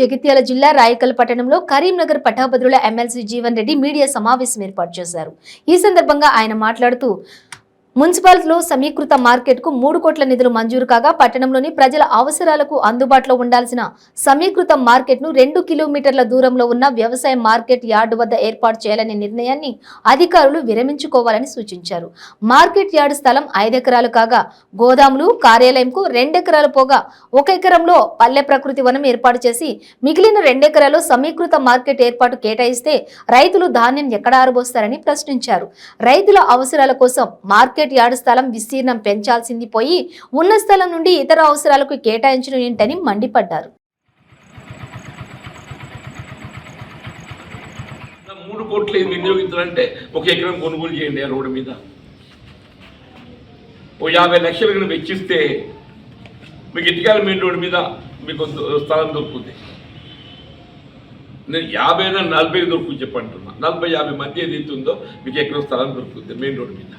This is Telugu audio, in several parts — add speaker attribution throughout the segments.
Speaker 1: జగిత్యాల జిల్లా రాయకల్ పట్టణంలో కరీంనగర్ పటాభద్రుల ఎమ్మెల్సీ జీవన్ రెడ్డి మీడియా సమావేశం ఏర్పాటు చేశారు. ఈ సందర్భంగా ఆయన మాట్లాడుతూ మున్సిపాలిటీలో సమీకృత మార్కెట్కు మూడు కోట్ల నిధులు మంజూరు కాగా పట్టణంలోని ప్రజల అవసరాలకు అందుబాటులో ఉండాల్సిన సమీకృత మార్కెట్ను రెండు కిలోమీటర్ల దూరంలో ఉన్న వ్యవసాయ మార్కెట్ యార్డు వద్ద ఏర్పాటు చేయాలనే నిర్ణయాన్ని అధికారులు విరమించుకోవాలని సూచించారు. మార్కెట్ యార్డు స్థలం ఐదెకరాలు కాగా గోదాములు కార్యాలయంకు రెండెకరాలు పోగా ఒక ఎకరంలో పల్లె ప్రకృతి వనం ఏర్పాటు చేసి మిగిలిన రెండెకరాలు సమీకృత మార్కెట్ ఏర్పాటు కేటాయిస్తే రైతులు ధాన్యం ఎక్కడ ఆరబోస్తారని ప్రశ్నించారు. రైతుల అవసరాల కోసం మార్కెట్ యార్డు స్థలం విస్తీర్ణం పెంచాల్సింది పోయి ఉన్న స్థలం నుండి ఇతర అవసరాలకు కేటాయించడం ఏంటని మండిపడ్డారు.
Speaker 2: మూడు కోట్లు వినియోగించాలంటే ఒక ఎకరం కొనుగోలు చేయండి ఆ రోడ్డు మీద. ఓ యాభై లక్షలు కనుక వెచ్చిస్తే మీకు ఇటుకాల మెయిన్ రోడ్డు మీద మీకు స్థలం దొరుకుతుంది. నేను యాభై అయినా నలభై దొరుకుతుంది చెప్పంటున్నా. నలభై యాభై మధ్య ఏదైతే ఉందో మీకు ఎక్కడ స్థలం దొరుకుతుంది మెయిన్ రోడ్డు మీద.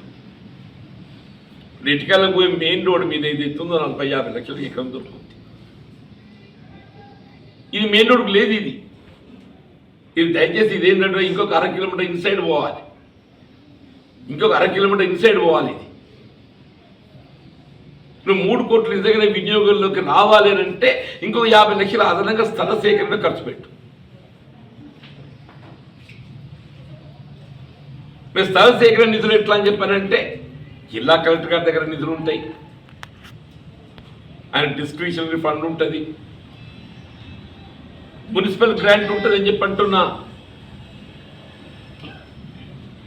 Speaker 2: ఇప్పుడు పోయి మెయిన్ రోడ్డు మీద ఇది ఎత్తుందో నలభై యాభై లక్షలు ఎకరం దొరుకుతుంది. ఇది మెయిన్ రోడ్డుకు లేదు ఇది. ఇది దయచేసి ఇది ఏంటంటే ఇంకొక అర కిలోమీటర్ ఇన్సైడ్ పోవాలి. ఇంకొక అర కిలోమీటర్ ఇన్సైడ్ పోవాలి ఇది. నువ్వు మూడు కోట్లు నిజంగానే వినియోగంలోకి రావాలి అని అంటే ఇంకొక యాభై లక్షల అదనంగా స్థల సేకరణ ఖర్చు పెట్టు. మీరు స్థల సేకరణ నిధులు ఎట్లా అని చెప్పారంటే జిల్లా కలెక్టర్ గారి దగ్గర నిధులు ఉంటాయి. ఆయన డిస్క్రిషనరీ ఫండ్ ఉంటుంది. మున్సిపల్ గ్రాంట్ ఉంటుంది అని చెప్పి అంటున్నా.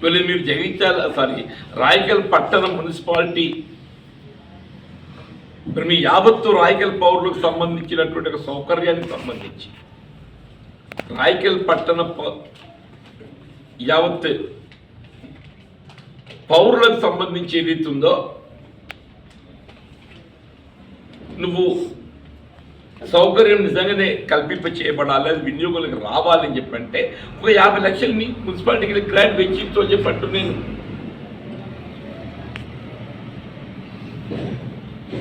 Speaker 2: మళ్ళీ మీరు జగించాలి? సారీ రాయకల్ పట్టణ మున్సిపాలిటీ. మరి మీ యావత్తు రాయకల్ పౌరులకు సంబంధించినటువంటి ఒక సౌకర్యానికి సంబంధించి రాయకల్ పట్టణ యావత్ పౌరులకు సంబంధించి ఏదైతే ఉందో నువ్వు సౌకర్యం నిజంగానే కల్పింప చేయబడాలి అది వినియోగులకు రావాలని చెప్పంటే ఒక యాభై లక్షలని మున్సిపాలిటీకి గ్రాంట్ వెచ్చించో చెప్పట్టు నేను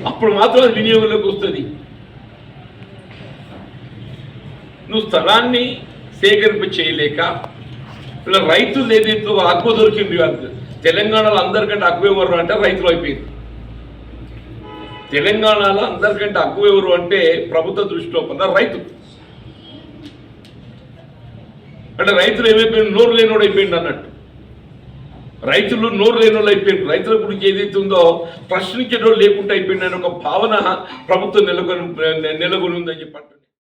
Speaker 2: అప్పుడు మాత్రం అది వినియోగంలోకి వస్తుంది. నువ్వు స్థలాన్ని సేకరింప చేయలేక ఇలా రైతులు ఏదైతే హక్కు దొరికింది తెలంగాణలో అందరికంటే హక్కు ఎవరు అంటే రైతులు అయిపోయింది. తెలంగాణలో అందరికంటే హక్కు ఎవరు అంటే ప్రభుత్వ దృష్టిలో పొందారు రైతు. అంటే రైతులు ఏమైపోయింది నోరు లేనోడు అయిపోయింది అన్నట్టు. రైతులు నోరు లేనోళ్ళు అయిపోయింది రైతుల గురించి ఏదైతే ఉందో ప్రశ్నించేటోళ్ళు లేకుండా అయిపోయింది అనే ఒక భావన ప్రభుత్వం నెలకొని నెలకొని ఉందని చెప్పి